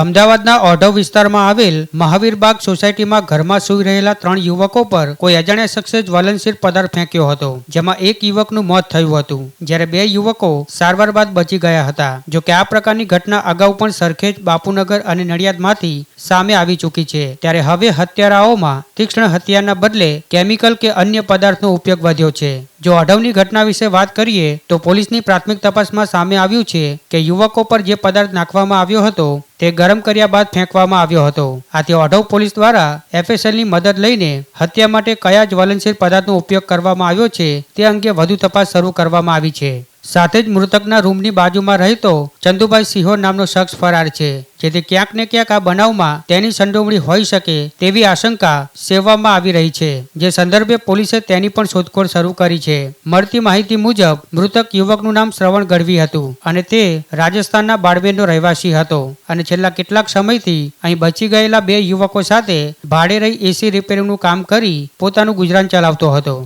અમદાવાદના ઓઢવ વિસ્તારમાં આવેલ મહાવીરબાગ સોસાયટીમાં ઘરમાં સૂઈ રહેલા ત્રણ યુવકો પર કોઈ અજાણ્યા શખ્સે જ્વલનશીલ પદાર્થ ફેંક્યો હતો, જેમાં એક યુવકનું મોત થયું હતું. જ્યારે બે યુવકો સારવાર બાદ બચી ગયા હતા. જો કે આ પ્રકારની ઘટના અગાઉ પણ સરખેજ બાપુનગર અને નડિયાદમાંથી સામે આવી ચૂકી છે. ત્યારે હવે હત્યારાઓમાં તીક્ષ્ણ હત્યાના બદલે કેમિકલ કે અન્ય પદાર્થનો ઉપયોગ વધ્યો છે. જો અઢવની ઘટના વિશે વાત કરીએ, તો પોલીસની પ્રાથમિક તપાસમાં સામે આવ્યું છે કે યુવકો પર જે પદાર્થ નાખવામાં આવ્યો હતો, તે ગરમ કર્યા બાદ ફેંકવામાં આવ્યો હતો. આથી અઢવ પોલીસ દ્વારા એફએસએલની મદદ લઈને હત્યા માટે કયા જ્વલનશીલ પદાર્થનો ઉપયોગ કરવામાં આવ્યો છે, તે અંગે વધુ તપાસ શરૂ કરવામાં આવી છે. સાથે જ મૃતકના રૂમની બાજુમાં રહેતો ચંદુભાઈ સિંહો નામનો શખ્સ ફરાર છે. જેથી ક્યાંક ને ક્યાંક આ બનાવમાં તેની સંડોવણી હોઈ શકે તેવી આશંકા સેવવામાં આવી રહી છે. જે સંદર્ભે પોલીસે તેની પણ શોધખોળ શરૂ કરી છે. મળતી માહિતી મુજબ, મૃતક યુવકનું નામ શ્રવણ ગઢવી હતું અને તે રાજસ્થાનના બાડમેરનો રહેવાસી હતો અને છેલ્લા કેટલાક સમયથી અહીં બચી ગયેલા બે યુવકો સાથે ભાડે રહી એસી રિપેરિંગનું કામ કરી પોતાનું ગુજરાન ચલાવતો હતો.